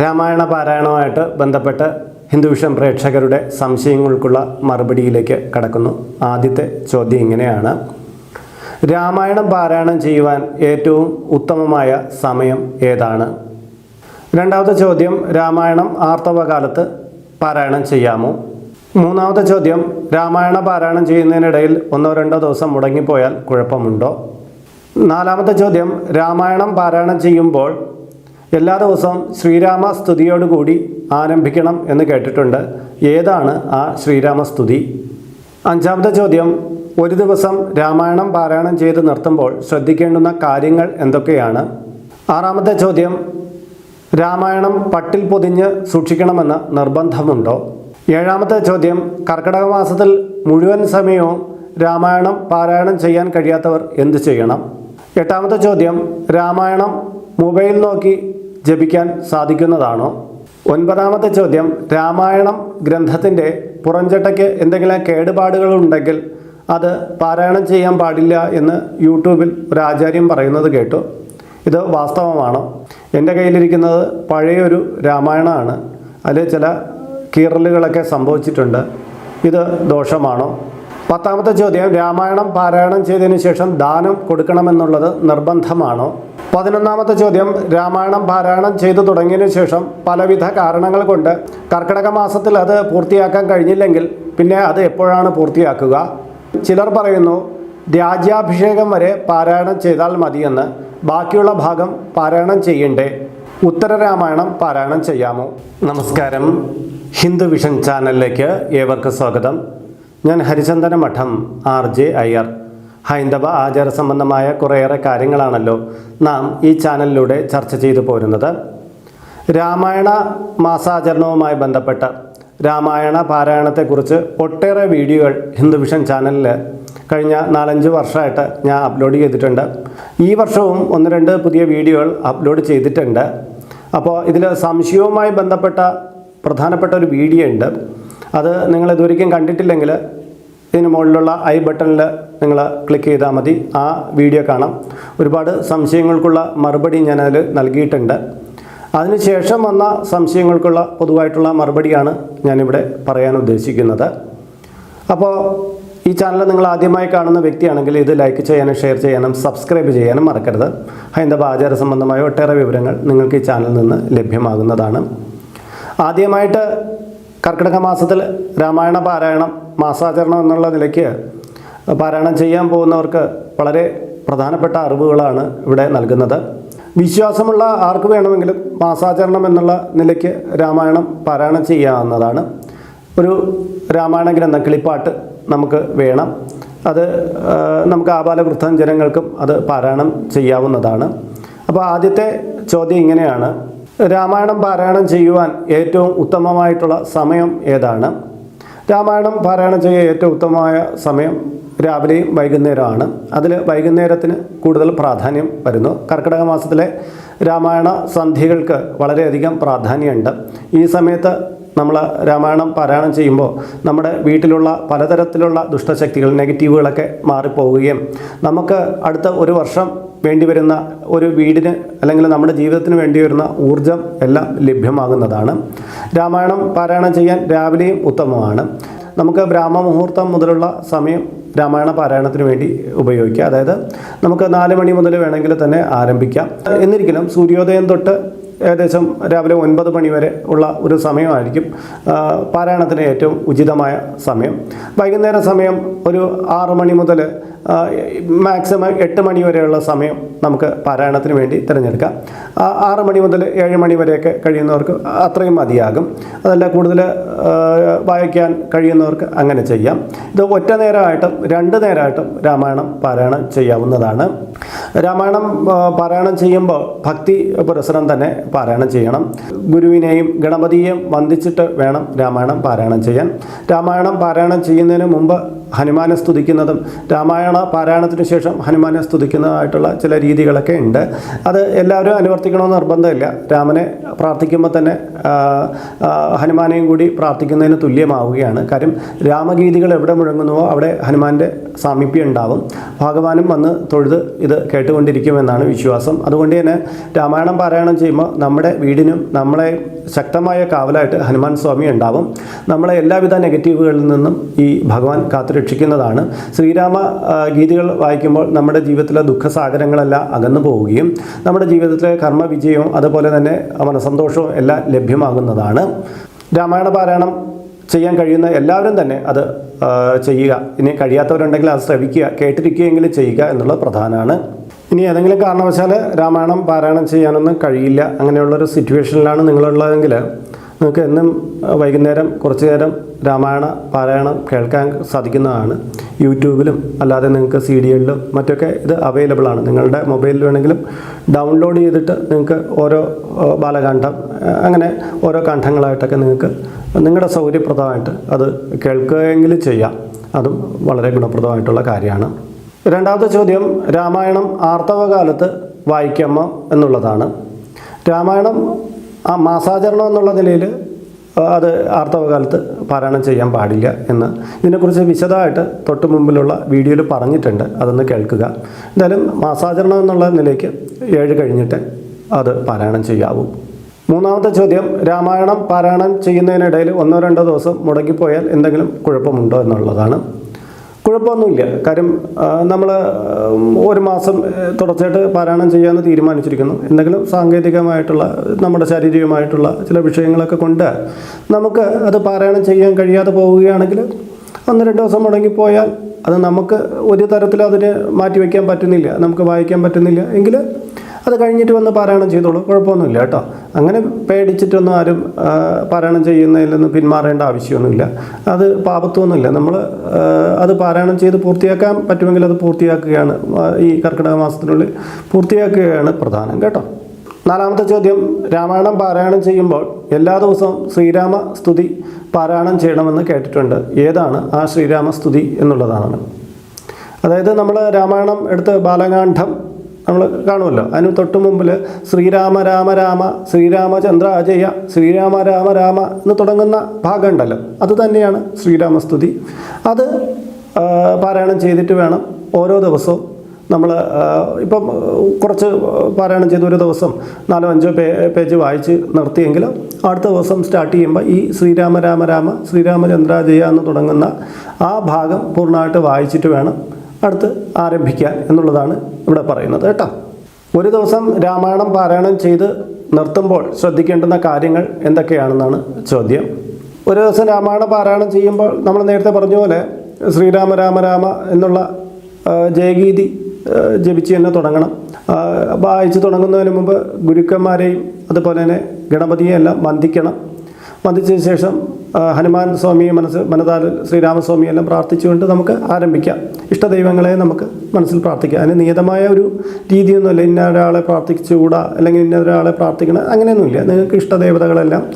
രാമായണ പാരായണവുമായിട്ട് ബന്ധപ്പെട്ട് ഹിന്ദുവിഷം പ്രേക്ഷകരുടെ സംശയങ്ങൾക്കുള്ള മറുപടിയിലേക്ക് കടക്കുന്നു. ആദ്യത്തെ ചോദ്യം ഇങ്ങനെയാണ്. രാമായണം പാരായണം ചെയ്യുവാൻ ഏറ്റവും ഉത്തമമായ സമയം ഏതാണ്? രണ്ടാമത്തെ ചോദ്യം രാമായണം ആർത്തവകാലത്ത് പാരായണം ചെയ്യാമോ? മൂന്നാമത്തെ ചോദ്യം രാമായണ പാരായണം ചെയ്യുന്നതിനിടയിൽ ഒന്നോ രണ്ടോ ദിവസം മുടങ്ങിപ്പോയാൽ കുഴപ്പമുണ്ടോ? നാലാമത്തെ ചോദ്യം രാമായണം പാരായണം ചെയ്യുമ്പോൾ എല്ലാ ദിവസവും ശ്രീരാമ സ്തുതിയോടുകൂടി ആരംഭിക്കണം എന്ന് കേട്ടിട്ടുണ്ട്. ഏതാണ് ആ ശ്രീരാമ സ്തുതി അഞ്ചാമത്തെ ചോദ്യം ഒരു ദിവസം രാമായണം പാരായണം ചെയ്ത് നിർത്തുമ്പോൾ ശ്രദ്ധിക്കേണ്ടുന്ന കാര്യങ്ങൾ എന്തൊക്കെയാണ്? ആറാമത്തെ ചോദ്യം രാമായണം പട്ടിൽ പൊതിഞ്ഞ് സൂക്ഷിക്കണമെന്ന് നിർബന്ധമുണ്ടോ? ഏഴാമത്തെ ചോദ്യം കർക്കിടക മാസത്തിൽ മുഴുവൻ സമയവും രാമായണം പാരായണം ചെയ്യാൻ കഴിയാത്തവർ എന്തു ചെയ്യണം? എട്ടാമത്തെ ചോദ്യം രാമായണം മൊബൈൽ നോക്കി ജപിക്കാൻ സാധിക്കുന്നതാണോ? ഒൻപതാമത്തെ ചോദ്യം രാമായണം ഗ്രന്ഥത്തിന്റെ പുറംചട്ടയ്ക്ക് എന്തെങ്കിലും കേടുപാടുകളുണ്ടെങ്കിൽ അത് പാരായണം ചെയ്യാൻ പാടില്ല എന്ന് യൂട്യൂബിൽ ഒരു ആചാര്യം പറയുന്നത് കേട്ടു. ഇത് വാസ്തവമാണോ? എന്റെ കയ്യിലിരിക്കുന്നത് പഴയൊരു രാമായണമാണ്. അതിൽ ചില കീറലുകളൊക്കെ സംഭവിച്ചിട്ടുണ്ട്. ഇത് ദോഷമാണോ? പത്താമത്തെ ചോദ്യം രാമായണം പാരായണം ചെയ്തതിനു ശേഷം ദാനം കൊടുക്കണമെന്നുള്ളത് നിർബന്ധമാണോ? പതിനൊന്നാമത്തെ ചോദ്യം രാമായണം പാരായണം ചെയ്തു തുടങ്ങിയതിനു ശേഷം പലവിധ കാരണങ്ങൾ കൊണ്ട് കർക്കിടക മാസത്തിൽ അത് പൂർത്തിയാക്കാൻ കഴിഞ്ഞില്ലെങ്കിൽ പിന്നെ അത് എപ്പോഴാണ് പൂർത്തിയാക്കുക? ചിലർ പറയുന്നു രാജ്യാഭിഷേകം വരെ പാരായണം ചെയ്താൽ മതിയെന്ന്. ബാക്കിയുള്ള ഭാഗം പാരായണം ചെയ്യണ്ടേ? ഉത്തരരാമായണം പാരായണം ചെയ്യാമോ? നമസ്കാരം. ഹിന്ദു വിഷൻ ചാനലിലേക്ക് ഏവർക്കും സ്വാഗതം. ഞാൻ ഹരിചന്ദന മഠം ആർ ജെ അയ്യർ ഹൈന്ദവ ആചാര സംബന്ധമായ കുറേയേറെ കാര്യങ്ങളാണല്ലോ നാം ഈ ചാനലിലൂടെ ചർച്ച ചെയ്തു പോരുന്നത്. രാമായണ മാസാചരണവുമായി ബന്ധപ്പെട്ട് രാമായണ പാരായണത്തെക്കുറിച്ച് ഒട്ടേറെ വീഡിയോകൾ ഹിന്ദു വിഷൻ ചാനലിൽ കഴിഞ്ഞ നാലഞ്ച് വർഷമായിട്ട് ഞാൻ അപ്ലോഡ് ചെയ്തിട്ടുണ്ട്. ഈ വർഷവും ഒന്ന് രണ്ട് പുതിയ വീഡിയോകൾ അപ്ലോഡ് ചെയ്തിട്ടുണ്ട്. അപ്പോൾ ഇതിൽ സംശയവുമായി ബന്ധപ്പെട്ട പ്രധാനപ്പെട്ട ഒരു വീഡിയോ ഉണ്ട്. അത് നിങ്ങൾ ഇതൊരിക്കലും കണ്ടിട്ടില്ലെങ്കിൽ ഇതിന് മുകളിലുള്ള ഐ ബട്ടണിൽ നിങ്ങൾ ക്ലിക്ക് ചെയ്താൽ മതി. ആ വീഡിയോ കാണാം. ഒരുപാട് സംശയങ്ങൾക്കുള്ള മറുപടി ഞാനതിൽ നൽകിയിട്ടുണ്ട്. അതിനുശേഷം വന്ന സംശയങ്ങൾക്കുള്ള പൊതുവായിട്ടുള്ള മറുപടിയാണ് ഞാനിവിടെ പറയാൻ ഉദ്ദേശിക്കുന്നത്. അപ്പോൾ ഈ ചാനൽ നിങ്ങൾ ആദ്യമായി കാണുന്ന വ്യക്തിയാണെങ്കിൽ ഇത് ലൈക്ക് ചെയ്യാനും ഷെയർ ചെയ്യാനും സബ്സ്ക്രൈബ് ചെയ്യാനും മറക്കരുത്. ഹൈന്ദവ ആചാര സംബന്ധമായ ഒട്ടേറെ വിവരങ്ങൾ നിങ്ങൾക്ക് ഈ ചാനലിൽ നിന്ന് ലഭ്യമാകുന്നതാണ്. ആദ്യമായിട്ട് കർക്കിടക മാസത്തിൽ രാമായണ പാരായണം മാസാചരണം എന്നുള്ള നിലയ്ക്ക് പാരായണം ചെയ്യാൻ പോകുന്നവർക്ക് വളരെ പ്രധാനപ്പെട്ട അറിവുകളാണ് ഇവിടെ നൽകുന്നത്. വിശ്വാസമുള്ള ആർക്ക് വേണമെങ്കിലും മാസാചരണം എന്നുള്ള നിലയ്ക്ക് രാമായണം പാരായണം ചെയ്യാവുന്നതാണ്. ഒരു രാമായണ ഗ്രന്ഥം കിളിപ്പാട്ട് നമുക്ക് വേണം. അത് നമുക്ക് ആപാലവൃദ്ധം ജനങ്ങൾക്കും അത് പാരായണം ചെയ്യാവുന്നതാണ്. അപ്പോൾ ആദ്യത്തെ ചോദ്യം ഇങ്ങനെയാണ്. രാമായണം പാരായണം ചെയ്യുവാൻ ഏറ്റവും ഉത്തമമായിട്ടുള്ള സമയം ഏതാണ്? രാമായണം പാരായണം ചെയ്യാൻ ഏറ്റവും ഉത്തമമായ സമയം രാവിലെയും വൈകുന്നേരമാണ് അതിൽ വൈകുന്നേരത്തിന് കൂടുതൽ പ്രാധാന്യം വരുന്നു. കർക്കിടക മാസത്തിലെ രാമായണ സന്ധികൾക്ക് വളരെയധികം പ്രാധാന്യമുണ്ട്. ഈ സമയത്ത് നമ്മൾ രാമായണം പാരായണം ചെയ്യുമ്പോൾ നമ്മുടെ വീട്ടിലുള്ള പലതരത്തിലുള്ള ദുഷ്ടശക്തികൾ നെഗറ്റീവുകളൊക്കെ മാറിപ്പോവുകയും നമുക്ക് അടുത്ത ഒരു വർഷം വേണ്ടി വരുന്ന ഒരു വീടിന് അല്ലെങ്കിൽ നമ്മുടെ ജീവിതത്തിന് വേണ്ടി വരുന്ന ഊർജം എല്ലാം ലഭ്യമാകുന്നതാണ്. രാമായണം പാരായണം ചെയ്യാൻ രാവിലെയും ഉത്തമമാണ്. നമുക്ക് ബ്രാഹ്മമുഹൂർത്തം മുതലുള്ള സമയം രാമായണ പാരായണത്തിന് വേണ്ടി ഉപയോഗിക്കുക അതായത് നമുക്ക് നാല് മണി മുതൽ വേണമെങ്കിൽ തന്നെ ആരംഭിക്കാം. എന്നിരിക്കലും സൂര്യോദയം തൊട്ട് ഏകദേശം രാവിലെ ഒൻപത് മണി വരെ ഉള്ള ഒരു സമയമായിരിക്കും പാരായണത്തിന് ഏറ്റവും ഉചിതമായ സമയം. വൈകുന്നേര സമയം ഒരു ആറ് മണി മുതൽ മാക്സിമം എട്ട് മണി വരെയുള്ള സമയം നമുക്ക് പാരായണത്തിന് വേണ്ടി തിരഞ്ഞെടുക്കാം. ആറ് മണി മുതൽ ഏഴ് മണി വരെയൊക്കെ കഴിയുന്നവർക്ക് അത്രയും മതിയാകും. അതല്ല കൂടുതൽ വായിക്കാൻ കഴിയുന്നവർക്ക് അങ്ങനെ ചെയ്യാം. ഇത് ഒറ്റ നേരമായിട്ടും രണ്ട് നേരമായിട്ടും രാമായണം പാരായണം ചെയ്യാവുന്നതാണ്. രാമായണം പാരായണം ചെയ്യുമ്പോൾ ഭക്തി പുരസരം തന്നെ പാരായണം ചെയ്യണം. ഗുരുവിനെയും ഗണപതിയെയും വന്ദിച്ചിട്ട് വേണം രാമായണം പാരായണം ചെയ്യാൻ. രാമായണം പാരായണം ചെയ്യുന്നതിന് മുമ്പ് ഹനുമാനെ സ്തുതിക്കുന്നതും രാമായണ പാരായണത്തിന് ശേഷം ഹനുമാനെ സ്തുതിക്കുന്നതായിട്ടുള്ള ചില രീതികളൊക്കെ ഉണ്ട്. അത് എല്ലാവരും അനുവർത്തിക്കണമെന്ന് നിർബന്ധമില്ല. രാമനെ പ്രാർത്ഥിക്കുമ്പോൾ തന്നെ ഹനുമാനെയും കൂടി പ്രാർത്ഥിക്കുന്നതിന് തുല്യമാവുകയാണ്. കാര്യം രാമഗീതികൾ എവിടെ മുഴങ്ങുന്നുവോ അവിടെ ഹനുമാന്റെ സാമീപ്യം ഉണ്ടാവും. ഭഗവാനും വന്ന് തൊഴുത് ഇത് കേട്ടുകൊണ്ടിരിക്കുമെന്നാണ് വിശ്വാസം. അതുകൊണ്ട് തന്നെ രാമായണം പാരായണം ചെയ്യുമ്പോൾ നമ്മുടെ വീടിനും നമ്മളെ ശക്തമായ കാവലായിട്ട് ഹനുമാൻ സ്വാമി ഉണ്ടാവും. നമ്മളെ എല്ലാവിധ നെഗറ്റീവുകളിൽ നിന്നും ഈ ഭഗവാൻ കാത്തുരക്ഷിക്കുന്നതാണ് ശ്രീരാമ ഗീതികൾ വായിക്കുമ്പോൾ നമ്മുടെ ജീവിതത്തിലെ ദുഃഖസാഗരങ്ങളെല്ലാം അകന്നു പോവുകയും നമ്മുടെ ജീവിതത്തിലെ കർമ്മ വിജയവും അതുപോലെ തന്നെ മനസന്തോഷവും എല്ലാം ലഭ്യമാകുന്നതാണ്. രാമായണ പാരായണം ചെയ്യാൻ കഴിയുന്ന എല്ലാവരും തന്നെ അത് ചെയ്യുക. ഇനി കഴിയാത്തവരുണ്ടെങ്കിൽ അത് ശ്രവിക്കുക കേട്ടിരിക്കുകയെങ്കിലും ചെയ്യുക എന്നുള്ളത് പ്രധാനമാണ്. ഇനി ഏതെങ്കിലും കാരണവശാൽ രാമായണം പാരായണം ചെയ്യാനൊന്നും കഴിയില്ല അങ്ങനെയുള്ളൊരു സിറ്റുവേഷനിലാണ് നിങ്ങളുള്ളതെങ്കിൽ നിങ്ങൾക്ക് എന്നും വൈകുന്നേരം കുറച്ച് നേരം രാമായണ പാരായണം കേൾക്കാൻ സാധിക്കുന്നതാണ്. യൂട്യൂബിലും അല്ലാതെ നിങ്ങൾക്ക് സി ഡികളിലും മറ്റൊക്കെ ഇത് അവൈലബിൾ ആണ് നിങ്ങളുടെ മൊബൈലിൽ വേണമെങ്കിലും ഡൗൺലോഡ് ചെയ്തിട്ട് നിങ്ങൾക്ക് ഓരോ ബാലകണ്ഠം അങ്ങനെ ഓരോ കണ്ഠങ്ങളായിട്ടൊക്കെ നിങ്ങൾക്ക് നിങ്ങളുടെ സൗകര്യപ്രദമായിട്ട് അത് കേൾക്കുകയെങ്കിലും ചെയ്യാം. അതും വളരെ ഗുണപ്രദമായിട്ടുള്ള കാര്യമാണ്. രണ്ടാമത്തെ ചോദ്യം രാമായണം ആർത്തവകാലത്ത് വായിക്കാമോ എന്നുള്ളതാണ്. രാമായണം ആ മാസാചരണം എന്നുള്ള നിലയിൽ അത് ആർത്തവകാലത്ത് പാരായണം ചെയ്യാൻ പാടില്ല എന്ന്. ഇതിനെക്കുറിച്ച് വിശദമായിട്ട് തൊട്ട് മുമ്പിലുള്ള വീഡിയോയിൽ പറഞ്ഞിട്ടുണ്ട്. അതൊന്ന് കേൾക്കുക. എന്തായാലും മാസാചരണം എന്നുള്ള നിലയ്ക്ക് ഏഴ് കഴിഞ്ഞിട്ട് അത് പാരായണം ചെയ്യാവൂ. മൂന്നാമത്തെ ചോദ്യം രാമായണം പാരായണം ചെയ്യുന്നതിനിടയിൽ ഒന്നോ രണ്ടോ ദിവസം മുടങ്ങിപ്പോയാൽ എന്തെങ്കിലും കുഴപ്പമുണ്ടോ എന്നുള്ളതാണ്. കുഴപ്പമൊന്നുമില്ല. കാര്യം നമ്മൾ ഒരു മാസം തുടർച്ചയായിട്ട് പാരായണം ചെയ്യാമെന്ന് തീരുമാനിച്ചിരിക്കുന്നു. എന്തെങ്കിലും സാങ്കേതികമായിട്ടുള്ള നമ്മുടെ ശാരീരികമായിട്ടുള്ള ചില വിഷയങ്ങളൊക്കെ കൊണ്ട് നമുക്ക് അത് പാരായണം ചെയ്യാൻ കഴിയാതെ പോവുകയാണെങ്കിൽ ഒന്ന് രണ്ട് ദിവസം മുടങ്ങിപ്പോയാൽ അത് നമുക്ക് ഒരു തരത്തിലും അതിന് മാറ്റി വയ്ക്കാൻ പറ്റുന്നില്ല. നമുക്ക് വായിക്കാൻ പറ്റുന്നില്ല. എങ്കിൽ അത് കഴിഞ്ഞിട്ട് വന്ന് പാരായണം ചെയ്തോളൂ. കുഴപ്പമൊന്നുമില്ല കേട്ടോ. അങ്ങനെ പേടിച്ചിട്ടൊന്നും ആരും പാരായണം ചെയ്യുന്നതിൽ നിന്ന് പിന്മാറേണ്ട ആവശ്യമൊന്നുമില്ല. അത് പാപത്വമൊന്നുമില്ല. നമ്മൾ അത് പാരായണം ചെയ്ത് പൂർത്തിയാക്കാൻ പറ്റുമെങ്കിൽ അത് പൂർത്തിയാക്കുകയാണ്. ഈ കർക്കിടക മാസത്തിനുള്ളിൽ പൂർത്തിയാക്കുകയാണ് പ്രധാനം കേട്ടോ. നാലാമത്തെ ചോദ്യം രാമായണം പാരായണം ചെയ്യുമ്പോൾ എല്ലാ ദിവസവും ശ്രീരാമ സ്തുതി പാരായണം ചെയ്യണമെന്ന് കേട്ടിട്ടുണ്ട്. ഏതാണ് ആ ശ്രീരാമ സ്തുതി എന്നുള്ളതാണ്. അതായത് നമ്മൾ രാമായണം എടുത്ത് ബാലകാന്ഡം നമ്മൾ കാണുമല്ലോ. അതിന് തൊട്ട് മുമ്പിൽ ശ്രീരാമ രാമ രാമ ശ്രീരാമചന്ദ്ര അജയ ശ്രീരാമ രാമ രാമ എന്ന് തുടങ്ങുന്ന ഭാഗം ഉണ്ടല്ലോ അത് തന്നെയാണ് ശ്രീരാമസ്തുതി. അത് പാരായണം ചെയ്തിട്ട് വേണം ഓരോ ദിവസവും നമ്മൾ ഇപ്പം കുറച്ച് പാരായണം ചെയ്ത് ഒരു ദിവസം നാലോ അഞ്ചോ പേ പേജ് വായിച്ച് നിർത്തിയെങ്കിൽ അടുത്ത ദിവസം സ്റ്റാർട്ട് ചെയ്യുമ്പോൾ ഈ ശ്രീരാമ രാമ രാമ ശ്രീരാമചന്ദ്ര ജയ എന്ന് തുടങ്ങുന്ന ആ ഭാഗം പൂർണമായിട്ട് വായിച്ചിട്ട് വേണം അടുത്ത് ആരംഭിക്കുക എന്നുള്ളതാണ് ഇവിടെ പറയുന്നത് കേട്ടോ. ഒരു ദിവസം രാമായണം പാരായണം ചെയ്ത് നിർത്തുമ്പോൾ ശ്രദ്ധിക്കേണ്ടുന്ന കാര്യങ്ങൾ എന്തൊക്കെയാണെന്നാണ് ചോദ്യം. ഒരു ദിവസം രാമായണം പാരായണം ചെയ്യുമ്പോൾ നമ്മൾ നേരത്തെ പറഞ്ഞ പോലെ ശ്രീരാമ രാമ രാമ എന്നുള്ള ജയഗീതി ജപിച്ച് തന്നെ തുടങ്ങണം. വായിച്ച് തുടങ്ങുന്നതിന് മുമ്പ് ഗുരുക്കന്മാരെയും അതുപോലെ തന്നെ ഗണപതിയെ എല്ലാം വന്ദിക്കണം. വന്ദിച്ചതിന് ശേഷം ഹനുമാൻ സ്വാമിയെ മനസ്സ് മനതാൽ ശ്രീരാമസ്വാമി എല്ലാം പ്രാർത്ഥിച്ചുകൊണ്ട് നമുക്ക് ആരംഭിക്കാം. ഇഷ്ടദൈവങ്ങളെ നമുക്ക് മനസ്സിൽ പ്രാർത്ഥിക്കാം. അതിന് നിയതമായ ഒരു രീതിയൊന്നുമില്ല. ഇന്ന ഒരാളെ പ്രാർത്ഥിച്ചുകൂടാ? അല്ലെങ്കിൽ ഇന്ന ഒരാളെ പ്രാർത്ഥിക്കണം? അങ്ങനെയൊന്നുമില്ല. നിങ്ങൾക്ക് ഇഷ്ടദേവതകളെല്ലാം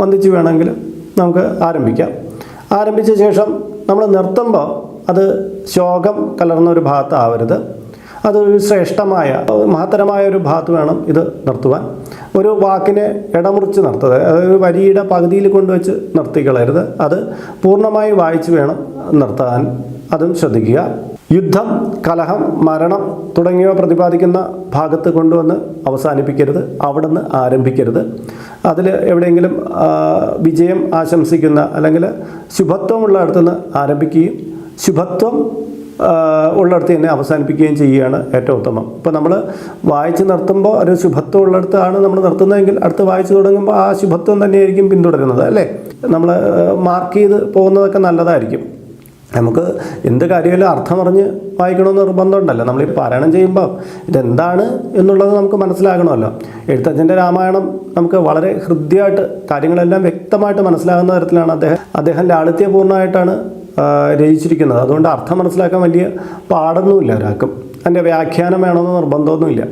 വന്ദിച്ച് വേണമെങ്കിൽ നമുക്ക് ആരംഭിക്കാം. ആരംഭിച്ച ശേഷം നമ്മൾ നിർത്തുമ്പോൾ അത് ശോകം കലർന്ന ഒരു ഭാഗത്താവരുത്. അതൊരു ശ്രേഷ്ഠമായ മഹത്തരമായ ഒരു ഭാഗത്ത് വേണം ഇത് നിർത്തുവാൻ. ഒരു വാക്കിനെ ഇടമുറിച്ച് നിർത്തുക അതായത് ഒരു വരിയുടെ പകുതിയിൽ കൊണ്ടുവച്ച് നിർത്തിക്കളയരുത്. അത് പൂർണമായി വായിച്ച് വേണം നിർത്താൻ. അതും ശ്രദ്ധിക്കുക. യുദ്ധം കലഹം മരണം തുടങ്ങിയവ പ്രതിപാദിക്കുന്ന ഭാഗത്ത് കൊണ്ടുവന്ന് അവസാനിപ്പിക്കരുത്. അവിടെ നിന്ന് ആരംഭിക്കരുത്. അതിൽ എവിടെയെങ്കിലും വിജയം ആശംസിക്കുന്ന അല്ലെങ്കിൽ ശുഭത്വമുള്ള അടുത്തുനിന്ന് ആരംഭിക്കുകയും ശുഭത്വം ഉള്ളിടത്ത് തന്നെ അവസാനിപ്പിക്കുകയും ചെയ്യുകയാണ് ഏറ്റവും ഉത്തമം. ഇപ്പോൾ നമ്മൾ വായിച്ച് നിർത്തുമ്പോൾ ഒരു ശുഭത്വം ഉള്ളിടത്താണ് നമ്മൾ നിർത്തുന്നതെങ്കിൽ അടുത്ത് വായിച്ചു തുടങ്ങുമ്പോൾ ആ ശുഭത്വം തന്നെയായിരിക്കും പിന്തുടരുന്നത് അല്ലേ? നമ്മൾ മാർക്ക് ചെയ്ത് പോകുന്നതൊക്കെ നല്ലതായിരിക്കും. നമുക്ക് എന്ത് കാര്യമായാലും അർത്ഥമറിഞ്ഞ് വായിക്കണമെന്ന് നിർബന്ധമുണ്ടല്ലോ. നമ്മൾ ഈ പാരായണം ചെയ്യുമ്പോൾ ഇതെന്താണ് എന്നുള്ളത് നമുക്ക് മനസ്സിലാകണമല്ലോ. എഴുത്തച്ഛന്റെ രാമായണം നമുക്ക് വളരെ ഹൃദ്യമായിട്ട് കാര്യങ്ങളെല്ലാം വ്യക്തമായിട്ട് മനസ്സിലാകുന്ന തരത്തിലാണ് അദ്ദേഹം അദ്ദേഹം ലാളിത്യപൂർണമായിട്ടാണ് രചിച്ചിരിക്കുന്നത്. അതുകൊണ്ട് അർത്ഥം മനസ്സിലാക്കാൻ വലിയ പാടൊന്നുമില്ല ഒരാൾക്കും. അതിന്റെ വ്യാഖ്യാനം വേണമെന്ന് നിർബന്ധമൊന്നുമില്ല.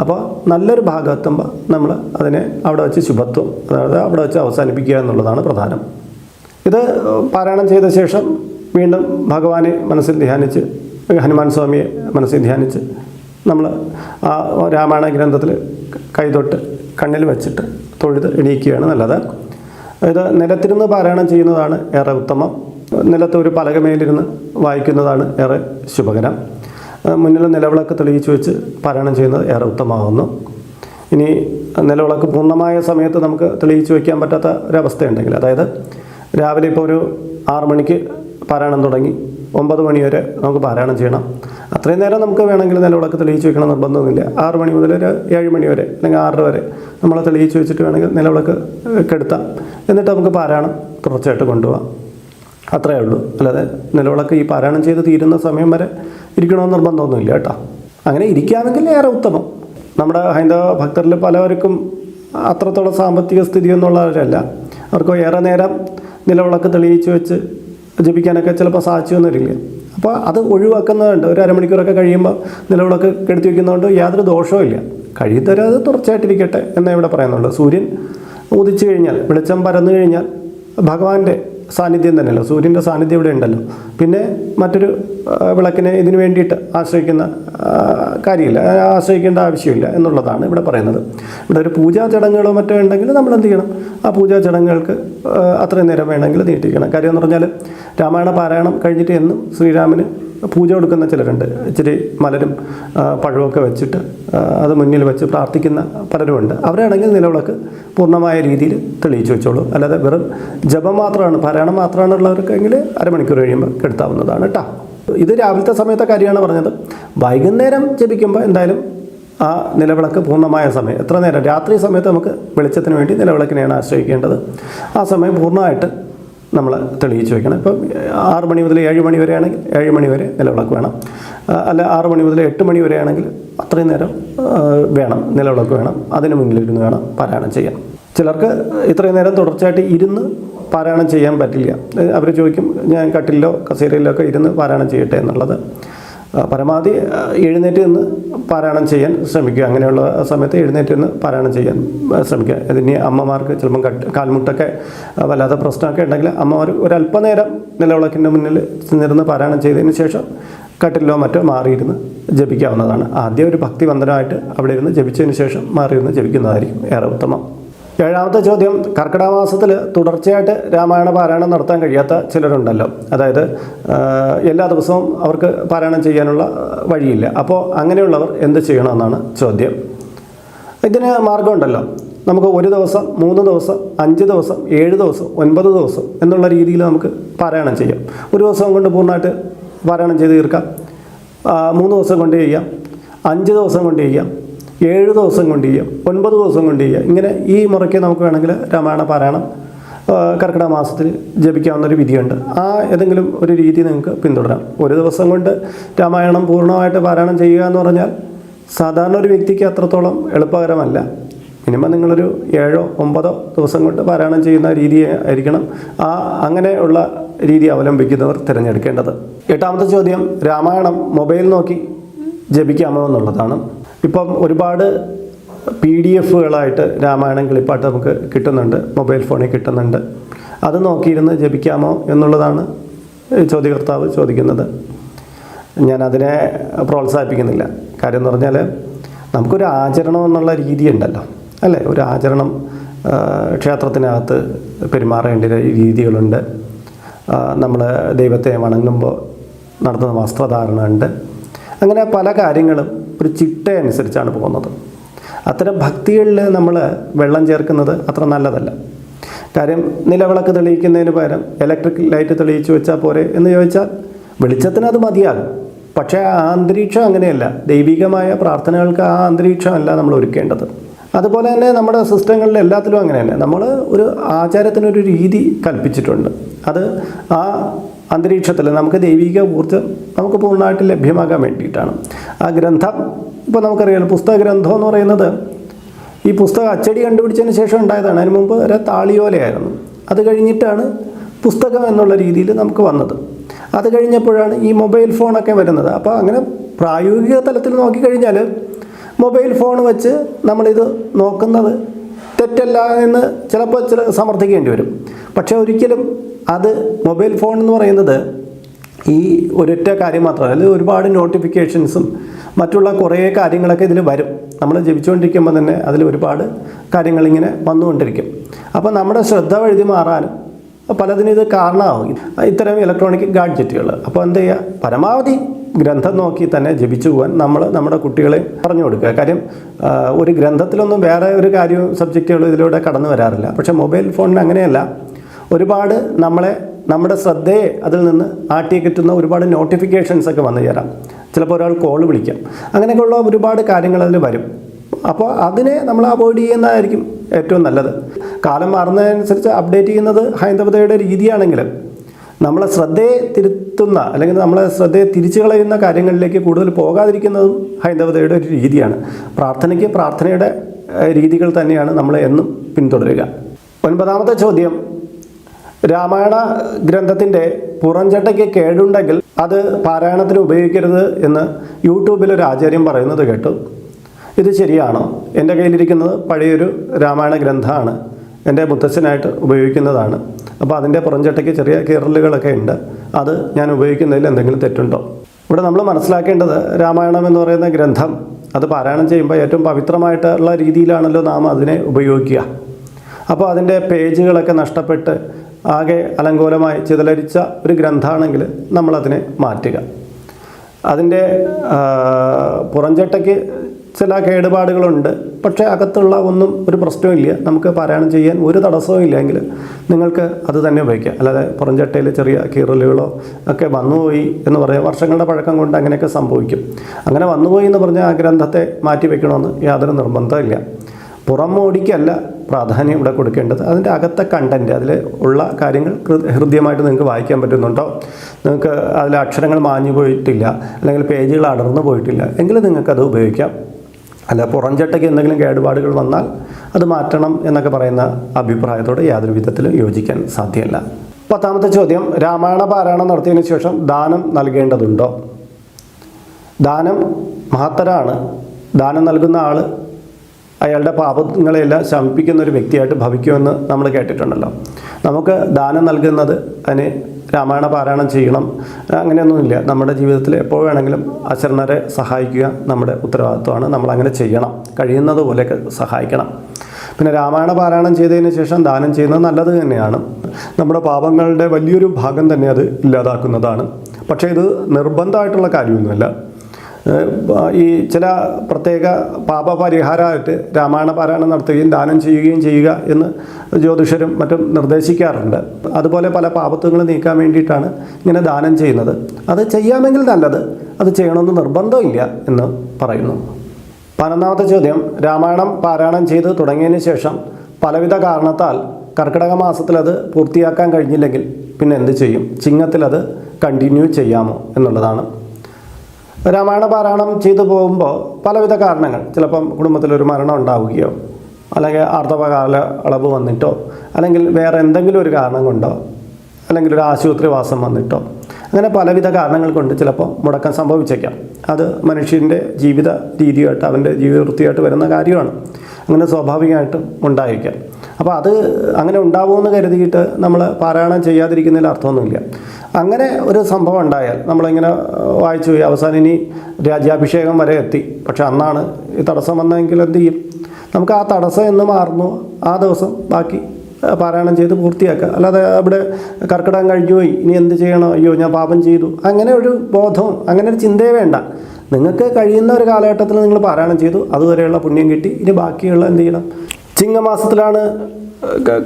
അപ്പോൾ നല്ലൊരു ഭാഗം എത്തുമ്പോൾ നമ്മൾ അതിനെ അവിടെ വെച്ച് ശുഭത്വം അതായത് അവിടെ വെച്ച് അവസാനിപ്പിക്കുക എന്നുള്ളതാണ് പ്രധാനം. ഇത് പാരായണം ചെയ്ത ശേഷം വീണ്ടും ഭഗവാനെ മനസ്സിൽ ധ്യാനിച്ച് ഹനുമാൻ സ്വാമിയെ മനസ്സിൽ ധ്യാനിച്ച് നമ്മൾ ആ രാമായണ ഗ്രന്ഥത്തിൽ കൈതൊട്ട് കണ്ണിൽ വെച്ചിട്ട് തൊഴുത് എണീക്കുകയാണ് നല്ലത്. ഇത് നിലത്തിരുന്ന് പാരായണം ചെയ്യുന്നതാണ് ഏറെ ഉത്തമം. നിലത്ത് ഒരു പലകമേലിരുന്ന് വായിക്കുന്നതാണ് ഏറെ ശുഭകരം. മുന്നിൽ നിലവിളക്ക് തെളിയിച്ച് വെച്ച് പാരായണം ചെയ്യുന്നത് ഏറെ ഉത്തമമാകുന്നു. ഇനി നിലവിളക്ക് പൂർണമായ സമയത്ത് നമുക്ക് തെളിയിച്ച് വയ്ക്കാൻ പറ്റാത്ത ഒരവസ്ഥയുണ്ടെങ്കിൽ അതായത് രാവിലെ ഇപ്പോൾ ഒരു ആറു മണിക്ക് പാരായണം തുടങ്ങി ഒമ്പത് മണി വരെ നമുക്ക് പാരായണം ചെയ്യണം. അത്രയും നേരം നമുക്ക് വേണമെങ്കിൽ നിലവിളക്ക് തെളിയിച്ച് വെക്കണം നിർബന്ധമൊന്നുമില്ല. ആറ് മണി മുതൽ ഒരു ഏഴ് മണി വരെ അല്ലെങ്കിൽ ആറര വരെ നമ്മൾ തെളിയിച്ച് വെച്ചിട്ട് വേണമെങ്കിൽ നിലവിളക്ക് കെടുത്താം. എന്നിട്ട് നമുക്ക് പാരായണം തുടർച്ചയായിട്ട് കൊണ്ടുപോകാം അത്രയേ ഉള്ളൂ. അല്ലാതെ നിലവിളക്ക് ഈ പാരായണം ചെയ്ത് തീരുന്ന സമയം വരെ ഇരിക്കണമെന്ന് നിർബന്ധമൊന്നുമില്ല കേട്ടോ. അങ്ങനെ ഇരിക്കുകയാണെങ്കിൽ ഏറെ ഉത്തമം. നമ്മുടെ ഹൈന്ദവ ഭക്തരിൽ പലവർക്കും അത്രത്തോളം സാമ്പത്തിക സ്ഥിതി എന്നുള്ളവരല്ല. അവർക്ക് ഏറെ നേരം നിലവിളക്ക് തെളിയിച്ച് വെച്ച് ജപിക്കാനൊക്കെ ചിലപ്പോൾ സാധിച്ചു വന്നിരില്ല അപ്പോൾ അത് ഒഴിവാക്കുന്നതുണ്ട് ഒരു അരമണിക്കൂറൊക്കെ കഴിയുമ്പോൾ നിലവിളക്ക് കെടുത്തി വയ്ക്കുന്നതുകൊണ്ട് യാതൊരു ദോഷവും ഇല്ല. കഴിയുന്നവരെ അത് തുടർച്ചയായിട്ടിരിക്കട്ടെ എന്നേ ഇവിടെ പറയുന്നുള്ളൂ സൂര്യൻ ഉദിച്ചു കഴിഞ്ഞാൽ വെളിച്ചം പരന്നു കഴിഞ്ഞാൽ ഭഗവാന്റെ സാന്നിധ്യം തന്നെയല്ലോ? സൂര്യന്റെ സാന്നിധ്യം ഇവിടെ ഉണ്ടല്ലോ. പിന്നെ മറ്റൊരു വിളക്കിനെ ഇതിനു വേണ്ടിയിട്ട് ആശ്രയിക്കുന്ന കാര്യമില്ല. ആശ്രയിക്കേണ്ട ആവശ്യമില്ല എന്നുള്ളതാണ് ഇവിടെ പറയുന്നത്. ഇവിടെ ഒരു പൂജാ ചടങ്ങുകളോ മറ്റോ ഉണ്ടെങ്കിൽ നമ്മൾ എന്ത് ചെയ്യണം? ആ പൂജാ ചടങ്ങുകൾക്ക് അത്രയും നേരം വേണമെങ്കിൽ നീട്ടിക്കണം കാര്യം എന്ന് പറഞ്ഞാൽ രാമായണ പാരായണം കഴിഞ്ഞിട്ട് എന്നും ശ്രീരാമന് പൂജ കൊടുക്കുന്ന ചിലരുണ്ട്. ഇച്ചിരി മലരും പഴമൊക്കെ വെച്ചിട്ട് അത് മുന്നിൽ വെച്ച് പ്രാർത്ഥിക്കുന്ന പലരുമുണ്ട്. അവരാണെങ്കിൽ നിലവിളക്ക് പൂർണമായ രീതിയിൽ തെളിയിച്ചു വെച്ചോളൂ. അല്ലാതെ വെറും ജപം മാത്രമാണ് പാരായണം മാത്രമാണ് ഉള്ളവർക്കെങ്കിൽ അരമണിക്കൂർ കഴിയുമ്പോൾ കെടുത്താവുന്നതാണ് കേട്ടോ ഇത് രാവിലത്തെ സമയത്തെ കാര്യമാണ് പറഞ്ഞത്. വൈകുന്നേരം ജപിക്കുമ്പോൾ എന്തായാലും ആ നിലവിളക്ക് പൂർണമായ സമയം. എത്ര നേരം? രാത്രി സമയത്ത് നമുക്ക് വെളിച്ചത്തിന് വേണ്ടി നിലവിളക്കിനെയാണ് ആശ്രയിക്കേണ്ടത്. ആ സമയം പൂർണമായിട്ട് നമ്മൾ തെളിയിച്ച് വെക്കണം. ഇപ്പം ആറ് മണി മുതൽ ഏഴ് മണി വരെയാണെങ്കിൽ ഏഴ് മണി വരെ നിലവിളക്ക് വേണം. അല്ല ആറ് മണി മുതൽ എട്ട് മണി വരെ ആണെങ്കിൽ അത്രയും നേരം വേണം നിലവിളക്ക് വേണം. അതിന് മുന്നിലിരുന്ന് വേണം പാരായണം ചെയ്യാൻ. ചിലർക്ക് ഇത്രയും നേരം തുടർച്ചയായിട്ട് ഇരുന്ന് പാരായണം ചെയ്യാൻ പറ്റില്ല. അവർ ചോദിക്കും ഞാൻ കട്ടിലോ കസേരയിലോ ഒക്കെ ഇരുന്ന് പാരായണം ചെയ്യട്ടെ എന്നുള്ളത്. പരമാവധി എഴുന്നേറ്റ് നിന്ന് പാരായണം ചെയ്യാൻ ശ്രമിക്കുക. അങ്ങനെയുള്ള സമയത്ത് എഴുന്നേറ്റ് നിന്ന് പാരായണം ചെയ്യാൻ ശ്രമിക്കുക. ഇതിന് അമ്മമാർക്ക് ചിലപ്പം കട്ട് കാൽമുട്ടൊക്കെ വല്ലാത്ത പ്രശ്നമൊക്കെ ഉണ്ടെങ്കിൽ അമ്മമാർ ഒരല്പനേരം നിലവിളക്കിന്റെ മുന്നിൽ നിന്നിരുന്ന് പാരായണം ചെയ്തതിന് ശേഷം കട്ടിലോ മറ്റോ മാറിയിരുന്ന് ജപിക്കാവുന്നതാണ്. ആദ്യം ഒരു ഭക്തിവന്ധനമായിട്ട് അവിടെ ഇരുന്ന് ജപിച്ചതിന് ശേഷം മാറിയിരുന്ന് ജപിക്കുന്നതായിരിക്കും ഏറെ ഉത്തമം. ഏഴാമത്തെ ചോദ്യം കർക്കിടകമാസത്തിൽ തുടർച്ചയായിട്ട് രാമായണ പാരായണം നടത്താൻ കഴിയാത്ത ചിലരുണ്ടല്ലോ. അതായത് എല്ലാ ദിവസവും അവർക്ക് പാരായണം ചെയ്യാനുള്ള വഴിയില്ല. അപ്പോൾ അങ്ങനെയുള്ളവർ എന്ത് ചെയ്യണമെന്നാണ് ചോദ്യം. ഇതിന് മാർഗമുണ്ടല്ലോ നമുക്ക് ഒരു ദിവസം മൂന്ന് ദിവസം അഞ്ച് ദിവസം ഏഴ് ദിവസം ഒൻപത് ദിവസം എന്നുള്ള രീതിയിൽ നമുക്ക് പാരായണം ചെയ്യാം. ഒരു ദിവസം കൊണ്ട് പൂർണമായിട്ട് പാരായണം ചെയ്ത് തീർക്കാം. മൂന്ന് ദിവസം കൊണ്ട് ചെയ്യാം. അഞ്ച് ദിവസം കൊണ്ട് ചെയ്യാം. ഏഴ് ദിവസം കൊണ്ട് ചെയ്യാം ഒൻപത് ദിവസം കൊണ്ട് ചെയ്യാം ഇങ്ങനെ ഈ മുറയ്ക്ക് നമുക്ക് വേണമെങ്കിൽ രാമായണ പാരായണം കർക്കിടക മാസത്തിൽ ജപിക്കാവുന്ന ഒരു വിധിയുണ്ട്. ആ ഏതെങ്കിലും ഒരു രീതി നിങ്ങൾക്ക് പിന്തുടരാം. ഒരു ദിവസം കൊണ്ട് രാമായണം പൂർണമായിട്ട് പാരായണം ചെയ്യുക എന്ന് പറഞ്ഞാൽ സാധാരണ ഒരു വ്യക്തിക്ക് അത്രത്തോളം എളുപ്പകരമല്ല. മിനിമം നിങ്ങളൊരു ഏഴോ ഒമ്പതോ ദിവസം കൊണ്ട് പാരായണം ചെയ്യുന്ന രീതി ആയിരിക്കണം. ആ അങ്ങനെയുള്ള രീതി അവലംബിക്കുന്നവർ തിരഞ്ഞെടുക്കേണ്ടത്. എട്ടാമത്തെ ചോദ്യം രാമായണം മൊബൈൽ നോക്കി ജപിക്കാമോ എന്നുള്ളതാണ്. ഇപ്പം ഒരുപാട് പി ഡി എഫുകളായിട്ട് രാമായണം കിളിപ്പാട്ട് നമുക്ക് കിട്ടുന്നുണ്ട് മൊബൈൽ ഫോണിൽ കിട്ടുന്നുണ്ട്. അത് നോക്കിയിരുന്ന് ജപിക്കാമോ എന്നുള്ളതാണ് ചോദ്യകർത്താവ് ചോദിക്കുന്നത്. ഞാൻ അതിനെ പ്രോത്സാഹിപ്പിക്കുന്നില്ല. കാര്യം എന്ന് പറഞ്ഞാൽ നമുക്കൊരു ആചരണം എന്നുള്ള രീതി ഉണ്ടല്ലോ. അല്ലേ? ഒരു ആചരണം ക്ഷേത്രത്തിനകത്ത് പെരുമാറേണ്ട രീതികളുണ്ട്. നമ്മൾ ദൈവത്തെ വണങ്ങുമ്പോൾ നടത്തുന്ന വസ്ത്രധാരണ ഉണ്ട് അങ്ങനെ പല കാര്യങ്ങളും ഒരു ചിട്ട അനുസരിച്ചാണ് പോകുന്നത്. അത്തരം ഭക്തികളിൽ നമ്മൾ വെള്ളം ചേർക്കുന്നത് അത്ര നല്ലതല്ല. കാര്യം നിലവിളക്ക് തെളിയിക്കുന്നതിന് പകരം ഇലക്ട്രിക് ലൈറ്റ് തെളിയിച്ചു വെച്ചാൽ പോരെ എന്ന് ചോദിച്ചാൽ വെളിച്ചത്തിന് അത് മതിയാകും. പക്ഷേ ആ അന്തരീക്ഷം അങ്ങനെയല്ല. ദൈവികമായ പ്രാർത്ഥനകൾക്ക് ആ അന്തരീക്ഷമല്ല നമ്മൾ ഒരുക്കേണ്ടത്. അതുപോലെ തന്നെ നമ്മുടെ സിസ്റ്റങ്ങളിൽ എല്ലാത്തിലും അങ്ങനെ തന്നെ. നമ്മൾ ഒരു ആചാരത്തിനൊരു രീതി കൽപ്പിച്ചിട്ടുണ്ട്. അത് ആ അന്തരീക്ഷത്തിൽ നമുക്ക് ദൈവിക ഊർജം നമുക്ക് പൂർണമായിട്ട് ലഭ്യമാകാൻ വേണ്ടിയിട്ടാണ്. ആ ഗ്രന്ഥം ഇപ്പോൾ നമുക്കറിയാം പുസ്തക ഗ്രന്ഥം എന്ന് പറയുന്നത് ഈ പുസ്തകം അച്ചടി കണ്ടുപിടിച്ചതിന് ശേഷം ഉണ്ടായതാണ്. അതിന് മുമ്പ് ഒരു താളിയോലയായിരുന്നു. അത് കഴിഞ്ഞിട്ടാണ് പുസ്തകം എന്നുള്ള രീതിയിൽ നമുക്ക് വന്നത്. അത് കഴിഞ്ഞപ്പോഴാണ് ഈ മൊബൈൽ ഫോണൊക്കെ വരുന്നത്. അപ്പോൾ അങ്ങനെ പ്രായോഗിക തലത്തിൽ നോക്കിക്കഴിഞ്ഞാൽ മൊബൈൽ ഫോൺ വെച്ച് നമ്മളിത് നോക്കുന്നത് തെറ്റല്ല എന്ന് ചിലപ്പോൾ ചില സമർത്ഥിക്കേണ്ടി വരും. പക്ഷേ ഒരിക്കലും അത് മൊബൈൽ ഫോൺ എന്ന് പറയുന്നത് ഈ ഒരൊറ്റ കാര്യം മാത്രമല്ല അതിൽ ഒരുപാട് നോട്ടിഫിക്കേഷൻസും മറ്റുള്ള കുറേ കാര്യങ്ങളൊക്കെ ഇതിൽ വരും. നമ്മൾ ജപിച്ചുകൊണ്ടിരിക്കുമ്പോൾ തന്നെ അതിൽ ഒരുപാട് കാര്യങ്ങളിങ്ങനെ വന്നുകൊണ്ടിരിക്കും. അപ്പോൾ നമ്മുടെ ശ്രദ്ധ വഴുതി മാറാനും പലതിനും ഇത് കാരണമാകും ഇത്തരം ഇലക്ട്രോണിക് ഗാഡ്ജറ്റുകൾ. അപ്പോൾ എന്ത് ചെയ്യുക? പരമാവധി ഗ്രന്ഥം നോക്കി തന്നെ ജപിച്ചു പോകാൻ നമ്മൾ നമ്മുടെ കുട്ടികളെ പറഞ്ഞു കൊടുക്കുക. കാര്യം ഒരു ഗ്രന്ഥത്തിലൊന്നും വേറെ ഒരു കാര്യവും സബ്ജക്റ്റുകളും ഇതിലൂടെ കടന്നു വരാറില്ല. പക്ഷേ മൊബൈൽ ഫോണിന് അങ്ങനെയല്ല. ഒരുപാട് നമ്മളെ നമ്മുടെ ശ്രദ്ധയെ അതിൽ നിന്ന് ആട്ടി കിട്ടുന്ന ഒരുപാട് നോട്ടിഫിക്കേഷൻസ് ഒക്കെ വന്നു ചേരാം. ചിലപ്പോൾ ഒരാൾ കോൾ വിളിക്കാം. അങ്ങനെയൊക്കെയുള്ള ഒരുപാട് കാര്യങ്ങൾ അതിൽ വരും. അപ്പോൾ അതിനെ നമ്മൾ അവോയ്ഡ് ചെയ്യുന്നതായിരിക്കും ഏറ്റവും നല്ലത്. കാലം മാറുന്നതനുസരിച്ച് അപ്ഡേറ്റ് ചെയ്യുന്നത് ഹൈന്ദവതയുടെ രീതിയാണെങ്കിലും നമ്മളെ ശ്രദ്ധയെ തിരുത്തുന്ന അല്ലെങ്കിൽ നമ്മളെ ശ്രദ്ധയെ തിരിച്ചു കളയുന്ന കാര്യങ്ങളിലേക്ക് കൂടുതൽ പോകാതിരിക്കുന്നതും ഹൈന്ദവതയുടെ ഒരു രീതിയാണ്. പ്രാർത്ഥനയ്ക്ക് പ്രാർത്ഥനയുടെ രീതികൾ തന്നെയാണ് നമ്മൾ എന്നും പിന്തുടരുക. ഒൻപതാമത്തെ ചോദ്യം. രാമായണ ഗ്രന്ഥത്തിന്റെ പുറംചട്ടയ്ക്ക് കേടുണ്ടെങ്കിൽ അത് പാരായണത്തിന് ഉപയോഗിക്കരുത് എന്ന് യൂട്യൂബിൽ ഒരു ആചാര്യം പറയുന്നത് കേട്ടു. ഇത് ശരിയാണോ? എന്റെ കയ്യിലിരിക്കുന്നത് പഴയൊരു രാമായണ ഗ്രന്ഥമാണ്. എന്റെ മുത്തച്ഛനായിട്ട് ഉപയോഗിക്കുന്നതാണ്. അപ്പോൾ അതിന്റെ പുറംചട്ടയ്ക്ക് ചെറിയ കീറലുകളൊക്കെ ഉണ്ട്. അത് ഞാൻ ഉപയോഗിക്കുന്നതിൽ എന്തെങ്കിലും തെറ്റുണ്ടോ? ഇവിടെ നമ്മൾ മനസ്സിലാക്കേണ്ടത് രാമായണം എന്ന് പറയുന്ന ഗ്രന്ഥം അത് പാരായണം ചെയ്യുമ്പോൾ ഏറ്റവും പവിത്രമായിട്ടുള്ള രീതിയിലാണല്ലോ നാം അതിനെ ഉപയോഗിക്കുക. അപ്പോൾ അതിന്റെ പേജുകളൊക്കെ നഷ്ടപ്പെട്ട് ആകെ അലങ്കോലമായി ചിതലരിച്ച ഒരു ഗ്രന്ഥമാണെങ്കിൽ നമ്മളതിനെ മാറ്റുക. അതിന്റെ പുറംചട്ടയ്ക്ക് ചില കേടുപാടുകളുണ്ട്. പക്ഷേ അകത്തുള്ള ഒന്നും ഒരു പ്രശ്നമില്ല നമുക്ക് പാരായണം ചെയ്യാൻ ഒരു തടസ്സവും ഇല്ലെങ്കിൽ നിങ്ങൾക്ക് അത് തന്നെ ഉപയോഗിക്കാം. അല്ലാതെ പുറംചട്ടയിൽ ചെറിയ കീറലുകളോ ഒക്കെ വന്നുപോയി എന്ന് പറയാം. വർഷങ്ങളുടെ പഴക്കം കൊണ്ട് അങ്ങനെയൊക്കെ സംഭവിക്കും. അങ്ങനെ വന്നുപോയി എന്ന് പറഞ്ഞാൽ ആ ഗ്രന്ഥത്തെ മാറ്റി വെക്കണമെന്ന് യാതൊരു നിർബന്ധമില്ല പുറം ഓടിക്കല്ല പ്രാധാന്യം ഇവിടെ കൊടുക്കേണ്ടത്. അതിന്റെ അകത്തെ കണ്ടന്റ് അതിൽ ഉള്ള കാര്യങ്ങൾ ഹൃദ്യമായിട്ട് നിങ്ങൾക്ക് വായിക്കാൻ പറ്റുന്നുണ്ടോ? നിങ്ങൾക്ക് അതിലെ അക്ഷരങ്ങൾ മാഞ്ഞു പോയിട്ടില്ല അല്ലെങ്കിൽ പേജുകൾ അടർന്നു പോയിട്ടില്ല. എങ്കിൽ നിങ്ങൾക്കത് ഉപയോഗിക്കാം. അല്ല പുറംചട്ടയ്ക്ക് എന്തെങ്കിലും കേടുപാടുകൾ വന്നാൽ അത് മാറ്റണം എന്നൊക്കെ പറയുന്ന അഭിപ്രായത്തോട് യാതൊരു വിധത്തിലും യോജിക്കാൻ സാധ്യമല്ല. പത്താമത്തെ ചോദ്യം രാമായണ പാരായണം നടത്തിയതിനു ശേഷം ദാനം നൽകേണ്ടതുണ്ടോ? ദാനം മഹത്തരാണ്. ദാനം നൽകുന്ന ആൾ അയാളുടെ പാപങ്ങളെല്ലാം ശമിപ്പിക്കുന്ന ഒരു വ്യക്തിയായിട്ട് ഭവിക്കുമെന്ന് നമ്മൾ കേട്ടിട്ടുണ്ടല്ലോ. നമുക്ക് ദാനം നൽകുന്നത് അതിന് രാമായണ പാരായണം ചെയ്യണം. അങ്ങനെയൊന്നുമില്ല. നമ്മുടെ ജീവിതത്തിൽ എപ്പോൾ വേണമെങ്കിലും അശരണരെ സഹായിക്കുക നമ്മുടെ ഉത്തരവാദിത്വമാണ്. നമ്മൾ അങ്ങനെ ചെയ്യണം. കഴിയുന്നത് പോലെയൊക്കെ സഹായിക്കണം. പിന്നെ രാമായണ പാരായണം ചെയ്തതിന് ശേഷം ദാനം ചെയ്യുന്നത് നല്ലത് തന്നെയാണ്. നമ്മുടെ പാപങ്ങളുടെ വലിയൊരു ഭാഗം തന്നെ അത് ഇല്ലാതാക്കുന്നതാണ്. പക്ഷേ ഇത് നിർബന്ധമായിട്ടുള്ള കാര്യമൊന്നുമല്ല. ഈ ചില പ്രത്യേക പാപപരിഹാരമായിട്ട് രാമായണ പാരായണം നടത്തുകയും ദാനം ചെയ്യുകയും ചെയ്യുക എന്ന് ജ്യോതിഷരും മറ്റും നിർദ്ദേശിക്കാറുണ്ട്. അതുപോലെ പല പാപത്വങ്ങൾ നീക്കാൻ വേണ്ടിയിട്ടാണ് ഇങ്ങനെ ദാനം ചെയ്യുന്നത്. അത് ചെയ്യാമെങ്കിൽ നല്ലത് അത് ചെയ്യണമെന്ന് നിർബന്ധമില്ല എന്ന് പറയുന്നു. പതിനൊന്നാമത്തെ ചോദ്യം രാമായണം പാരായണം ചെയ്ത് തുടങ്ങിയതിന് ശേഷം പലവിധ കാരണത്താൽ കർക്കിടക മാസത്തിൽ അത് പൂർത്തിയാക്കാൻ കഴിഞ്ഞില്ലെങ്കിൽ പിന്നെ എന്ത് ചെയ്യും? ചിങ്ങത്തിലത് കണ്ടിന്യൂ ചെയ്യാമോ എന്നുള്ളതാണ്. രാമായണ പാരായണം ചെയ്തു പോകുമ്പോൾ പലവിധ കാരണങ്ങൾ. ചിലപ്പം കുടുംബത്തിലൊരു മരണം ഉണ്ടാവുകയോ അല്ലെങ്കിൽ ആർത്തവകാല അളവ് വന്നിട്ടോ അല്ലെങ്കിൽ വേറെ എന്തെങ്കിലും ഒരു കാരണം കൊണ്ടോ അല്ലെങ്കിൽ ഒരു ആശുപത്രിവാസം വന്നിട്ടോ അങ്ങനെ പലവിധ കാരണങ്ങൾ കൊണ്ട് ചിലപ്പോൾ മുടക്കം സംഭവിച്ചേക്കാം. അത് മനുഷ്യന്റെ ജീവിത രീതിയായിട്ട് അവന്റെ ജീവിതവൃത്തിയായിട്ട് വരുന്ന കാര്യമാണ്. അങ്ങനെ സ്വാഭാവികമായിട്ടും ഉണ്ടായിരിക്കാം അപ്പോൾ അത് അങ്ങനെ ഉണ്ടാവുമെന്ന് കരുതിയിട്ട് നമ്മൾ പാരായണം ചെയ്യാതിരിക്കുന്നതിൽ അർത്ഥമൊന്നുമില്ല. അങ്ങനെ ഒരു സംഭവം ഉണ്ടായാൽ നമ്മളിങ്ങനെ വായിച്ചു പോയി. അവസാനം ഇനി രാജ്യാഭിഷേകം വരെ എത്തി. പക്ഷെ അന്നാണ് ഈ തടസ്സം വന്നതെങ്കിൽ എന്ത് ചെയ്യും? നമുക്ക് ആ തടസ്സം എന്ന് മാറുന്നു. ആ ദിവസം ബാക്കി പാരായണം ചെയ്ത് പൂർത്തിയാക്കുക. അല്ലാതെ അവിടെ കർക്കിടകം കഴിഞ്ഞു പോയി. ഇനി എന്ത് ചെയ്യണം? അയ്യോ ഞാൻ പാപം ചെയ്തു. അങ്ങനെ ഒരു ബോധവും അങ്ങനെ ഒരു ചിന്തയേ വേണ്ട. നിങ്ങൾക്ക് കഴിയുന്ന ഒരു കാലഘട്ടത്തിൽ നിങ്ങൾ പാരായണം ചെയ്തു. അതുവരെയുള്ള പുണ്യം കിട്ടി. ഇനി ബാക്കിയുള്ള എന്ത് ചെയ്യണം? ചിങ്ങമാസത്തിലാണ്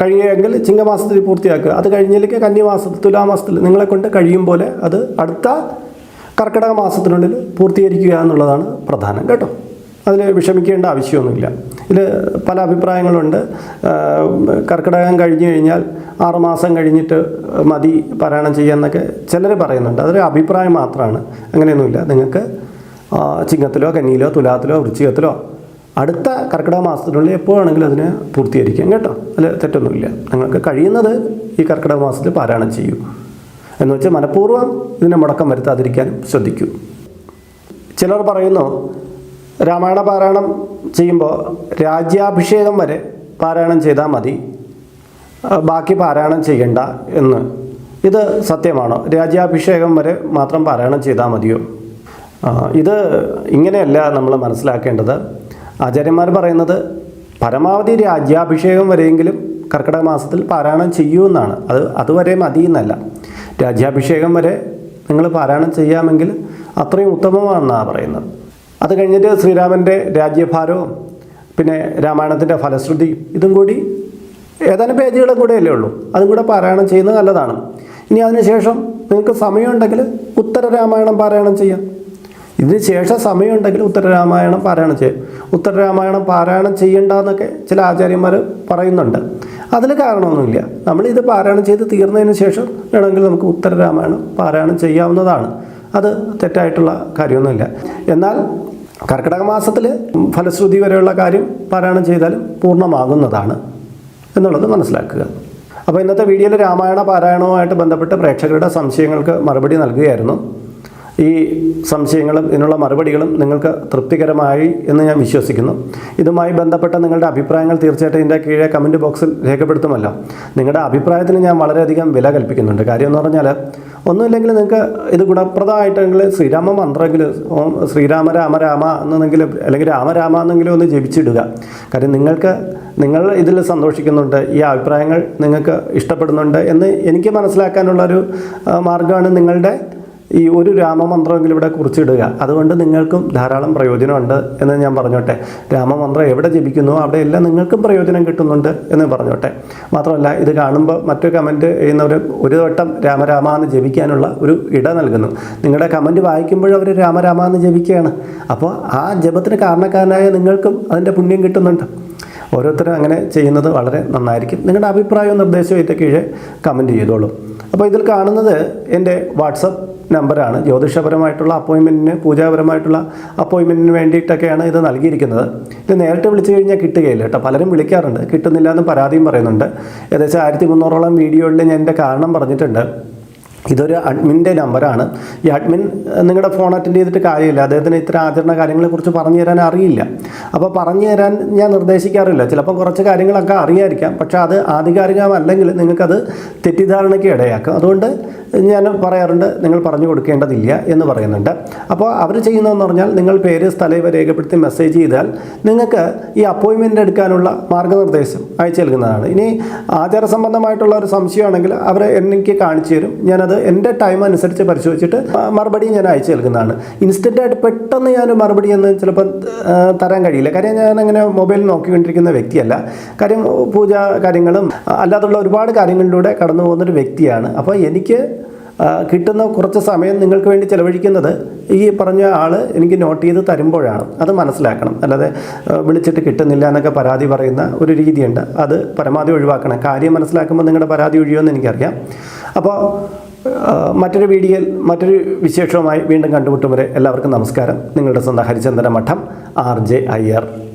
കഴിയുമെങ്കിൽ ചിങ്ങമാസത്തിൽ പൂർത്തിയാക്കുക. അത് കഴിഞ്ഞതിലേക്ക് കന്നിമാസത്തിൽ തുലാമാസത്തിൽ നിങ്ങളെ കൊണ്ട് കഴിയും പോലെ അത് അടുത്ത കർക്കിടക മാസത്തിനുള്ളിൽ പൂർത്തീകരിക്കുക എന്നുള്ളതാണ് പ്രധാനം കേട്ടോ. അതിൽ വിഷമിക്കേണ്ട ആവശ്യമൊന്നുമില്ല. ഇതിൽ പല അഭിപ്രായങ്ങളുണ്ട്. കർക്കിടകം കഴിഞ്ഞു കഴിഞ്ഞാൽ ആറുമാസം കഴിഞ്ഞിട്ട് മതി പാരായണം ചെയ്യാമെന്നൊക്കെ ചിലർ പറയുന്നുണ്ട്. അതൊരു അഭിപ്രായം മാത്രമാണ്. അങ്ങനെയൊന്നുമില്ല. നിങ്ങൾക്ക് ചിങ്ങത്തിലോ കന്നിയിലോ തുലാത്തിലോ വൃശ്ചികത്തിലോ അടുത്ത കർക്കിടക മാസത്തിനുള്ളിൽ എപ്പോഴാണെങ്കിലും അതിനെ പൂർത്തീകരിക്കാം കേട്ടോ. അല്ല തെറ്റൊന്നുമില്ല. നിങ്ങൾക്ക് കഴിയുന്നത് ഈ കർക്കിടക മാസത്തിൽ പാരായണം ചെയ്യൂ. എന്ന് വെച്ചാൽ മനഃപൂർവം ഇതിനെ മുടക്കം വരുത്താതിരിക്കാനും ശ്രദ്ധിക്കൂ. ചിലർ പറയുന്നു രാമായണ പാരായണം ചെയ്യുമ്പോൾ രാജ്യാഭിഷേകം വരെ പാരായണം ചെയ്താൽ മതി. ബാക്കി പാരായണം ചെയ്യണ്ട എന്ന്. ഇത് സത്യമാണോ? രാജ്യാഭിഷേകം വരെ മാത്രം പാരായണം ചെയ്താൽ മതിയോ? ഇത് ഇങ്ങനെയല്ല നമ്മൾ മനസ്സിലാക്കേണ്ടത്. ആചാര്യന്മാർ പറയുന്നത് പരമാവധി രാജ്യാഭിഷേകം വരെയെങ്കിലും കർക്കിടക മാസത്തിൽ പാരായണം ചെയ്യൂ എന്നാണ്. അത് അതുവരെ മതി എന്നല്ല. രാജ്യാഭിഷേകം വരെ നിങ്ങൾ പാരായണം ചെയ്യാമെങ്കിൽ അത്രയും ഉത്തമമാണെന്നാണ് പറയുന്നത്. അത് കഴിഞ്ഞിട്ട് ശ്രീരാമന്റെ രാജ്യഭാരവും പിന്നെ രാമായണത്തിന്റെ ഫലശ്രുതി ഇതും കൂടി ഏതാനും പേജുകളും കൂടെ അല്ലേ ഉള്ളൂ. അതും കൂടെ പാരായണം ചെയ്യുന്നത് നല്ലതാണ്. ഇനി അതിനുശേഷം നിങ്ങൾക്ക് സമയമുണ്ടെങ്കിൽ ഉത്തര രാമായണം പാരായണം ചെയ്യാം. ഇതിന് ശേഷം സമയമുണ്ടെങ്കിൽ ഉത്തരരാമായണം പാരായണം ചെയ്യും. ഉത്തരരാമായണം പാരായണം ചെയ്യണ്ടെന്നൊക്കെ ചില ആചാര്യന്മാർ പറയുന്നുണ്ട്. അതിൽ കാരണമൊന്നുമില്ല. നമ്മൾ ഇത് പാരായണം ചെയ്ത് തീർന്നതിന് ശേഷം വേണമെങ്കിൽ നമുക്ക് ഉത്തരരാമായണം പാരായണം ചെയ്യാവുന്നതാണ്. അത് തെറ്റായിട്ടുള്ള കാര്യമൊന്നുമില്ല. എന്നാൽ കർക്കിടക മാസത്തിൽ ഫലശ്രുതി വരെയുള്ള കാര്യം പാരായണം ചെയ്താലും പൂർണമാകുന്നതാണ് എന്നുള്ളത് മനസ്സിലാക്കുക. അപ്പോൾ ഇന്നത്തെ വീഡിയോയിൽ രാമായണ പാരായണവുമായിട്ട് ബന്ധപ്പെട്ട് പ്രേക്ഷകരുടെ സംശയങ്ങൾക്ക് മറുപടി നൽകുകയായിരുന്നു. ഈ സംശയങ്ങളും ഇതിനുള്ള മറുപടികളും നിങ്ങൾക്ക് തൃപ്തികരമായി എന്ന് ഞാൻ വിശ്വസിക്കുന്നു. ഇതുമായി ബന്ധപ്പെട്ട നിങ്ങളുടെ അഭിപ്രായങ്ങൾ തീർച്ചയായിട്ടും ഇതിന്റെ കീഴെ കമന്റ് ബോക്സിൽ രേഖപ്പെടുത്തുമല്ലോ. നിങ്ങളുടെ അഭിപ്രായത്തിന് ഞാൻ വളരെയധികം വില കൽപ്പിക്കുന്നുണ്ട്. കാര്യം എന്ന് പറഞ്ഞാൽ ഒന്നുമില്ലെങ്കിൽ നിങ്ങൾക്ക് ഇത് ഗുണപ്രദമായിട്ടെങ്കിൽ ശ്രീരാമ മന്ത്രമെങ്കിലും ഓം ശ്രീരാമ രാമ രാമ അല്ലെങ്കിൽ രാമരാമ എന്നെങ്കിലും ഒന്ന് ജപിച്ചിടുക. കാര്യം നിങ്ങൾക്ക് നിങ്ങൾ ഇതിൽ സന്തോഷിക്കുന്നുണ്ട് ഈ അഭിപ്രായങ്ങൾ നിങ്ങൾക്ക് ഇഷ്ടപ്പെടുന്നുണ്ട് എന്ന് എനിക്ക് മനസ്സിലാക്കാനുള്ളൊരു മാർഗമാണ് നിങ്ങളുടെ ഈ ഒരു രാമമന്ത്രമെങ്കിലും ഇവിടെ കുറിച്ചിടുക. അതുകൊണ്ട് നിങ്ങൾക്കും ധാരാളം പ്രയോജനമുണ്ട് എന്ന് ഞാൻ പറഞ്ഞോട്ടെ. രാമമന്ത്രം എവിടെ ജപിക്കുന്നു? അവിടെ എല്ലാം നിങ്ങൾക്കും പ്രയോജനം കിട്ടുന്നുണ്ട് എന്ന് പറഞ്ഞോട്ടെ. മാത്രമല്ല ഇത് കാണുമ്പോൾ മറ്റു കമന്റ് ചെയ്യുന്നവർ ഒരു വട്ടം രാമരാമ എന്ന് ജപിക്കാനുള്ള ഒരു ഇട നൽകുന്നു. നിങ്ങളുടെ കമന്റ് വായിക്കുമ്പോഴും അവർ രാമരാമ എന്ന് ജപിക്കുകയാണ്. അപ്പോൾ ആ ജപത്തിന് കാരണക്കാരനായ നിങ്ങൾക്കും അതിന്റെ പുണ്യം കിട്ടുന്നുണ്ട്. ഓരോരുത്തരും അങ്ങനെ ചെയ്യുന്നത് വളരെ നന്നായിരിക്കും. നിങ്ങളുടെ അഭിപ്രായവും നിർദ്ദേശവും ഇതൊക്കെ കീഴെ കമന്റ് ചെയ്തോളൂ. അപ്പോൾ ഇതിൽ കാണുന്നത് എന്റെ വാട്സപ്പ് നമ്പറാണ്. ജ്യോതിഷപരമായിട്ടുള്ള അപ്പോയിൻമെന്റിന് പൂജാപരമായിട്ടുള്ള അപ്പോയിൻമെന്റിന് വേണ്ടിയിട്ടൊക്കെയാണ് ഇത് നൽകിയിരിക്കുന്നത്. ഇത് നേരിട്ട് വിളിച്ചു കഴിഞ്ഞാൽ കിട്ടുകയില്ല കേട്ടോ. പലരും വിളിക്കാറുണ്ട്. കിട്ടുന്നില്ല എന്ന് പരാതിയും പറയുന്നുണ്ട്. ഏകദേശം ആയിരത്തി മുന്നൂറോളം വീഡിയോകളിൽ ഞാൻ എന്റെ കാരണം പറഞ്ഞിട്ടുണ്ട്. ഇതൊരു അഡ്മിന്റെ നമ്പറാണ്. ഈ അഡ്മിൻ നിങ്ങളുടെ ഫോൺ അറ്റൻഡ് ചെയ്തിട്ട് കാര്യമില്ല. അദ്ദേഹത്തിന് ഇത്ര ആചരണ കാര്യങ്ങളെക്കുറിച്ച് പറഞ്ഞു തരാൻ അറിയില്ല. അപ്പോൾ പറഞ്ഞു തരാൻ ഞാൻ നിർദ്ദേശിക്കാറില്ല. ചിലപ്പോൾ കുറച്ച് കാര്യങ്ങളൊക്കെ അറിയായിരിക്കാം. പക്ഷേ അത് ആധികാരികമല്ലെങ്കിൽ നിങ്ങൾക്കത് തെറ്റിദ്ധാരണയ്ക്ക് ഇടയാക്കും. അതുകൊണ്ട് ഞാൻ പറയാറുണ്ട് നിങ്ങൾ പറഞ്ഞു കൊടുക്കേണ്ടതില്ല എന്ന് പറയുന്നുണ്ട്. അപ്പോൾ അവർ ചെയ്യുന്നതെന്ന് പറഞ്ഞാൽ നിങ്ങൾ പേര് സ്ഥലം ഇവ രേഖപ്പെടുത്തി മെസ്സേജ് ചെയ്താൽ നിങ്ങൾക്ക് ഈ അപ്പോയിൻമെന്റ് എടുക്കാനുള്ള മാർഗനിർദ്ദേശം അയച്ചു നൽകുന്നതാണ്. ഇനി ആചാര സംബന്ധമായിട്ടുള്ള ഒരു സംശയമാണെങ്കിൽ അവർ എനിക്ക് കാണിച്ചു തരും. ഞാനത് എന്റെ ടൈം അനുസരിച്ച് പരിശോധിച്ചിട്ട് മറുപടി ഞാൻ അയച്ചു നൽകുന്നതാണ്. ഇൻസ്റ്റന്റായിട്ട് പെട്ടെന്ന് ഞാൻ മറുപടി എന്ന് ചിലപ്പോൾ തരാൻ കഴിയില്ല. കാര്യം ഞാൻ അങ്ങനെ മൊബൈൽ നോക്കിക്കൊണ്ടിരിക്കുന്ന വ്യക്തിയല്ല. കാര്യം പൂജ കാര്യങ്ങളും അല്ലാതുള്ള ഒരുപാട് കാര്യങ്ങളിലൂടെ കടന്നു പോകുന്നൊരു വ്യക്തിയാണ്. അപ്പോൾ എനിക്ക് കിട്ടുന്ന കുറച്ച് സമയം നിങ്ങൾക്ക് വേണ്ടി ചിലവഴിക്കുന്നത് ഈ പറഞ്ഞ ആൾ എനിക്ക് നോട്ട് ചെയ്ത് തരുമ്പോഴാണ്. അത് മനസ്സിലാക്കണം. അല്ലാതെ വിളിച്ചിട്ട് കിട്ടുന്നില്ല എന്നൊക്കെ പരാതി പറയുന്ന ഒരു രീതിയുണ്ട്. അത് പരമാവധി ഒഴിവാക്കണം. കാര്യം മനസ്സിലാക്കുമ്പോൾ നിങ്ങളുടെ പരാതി ഒഴിയുമെന്ന് എനിക്കറിയാം. അപ്പോൾ മറ്റൊരു വീഡിയോയിൽ മറ്റൊരു വിശേഷവുമായി വീണ്ടും കണ്ടുമുട്ടും വരെ എല്ലാവർക്കും നമസ്കാരം. നിങ്ങളുടെ സ്വന്തം ഹരിചന്ദന മഠം ആർ ജെ അയ്യർ.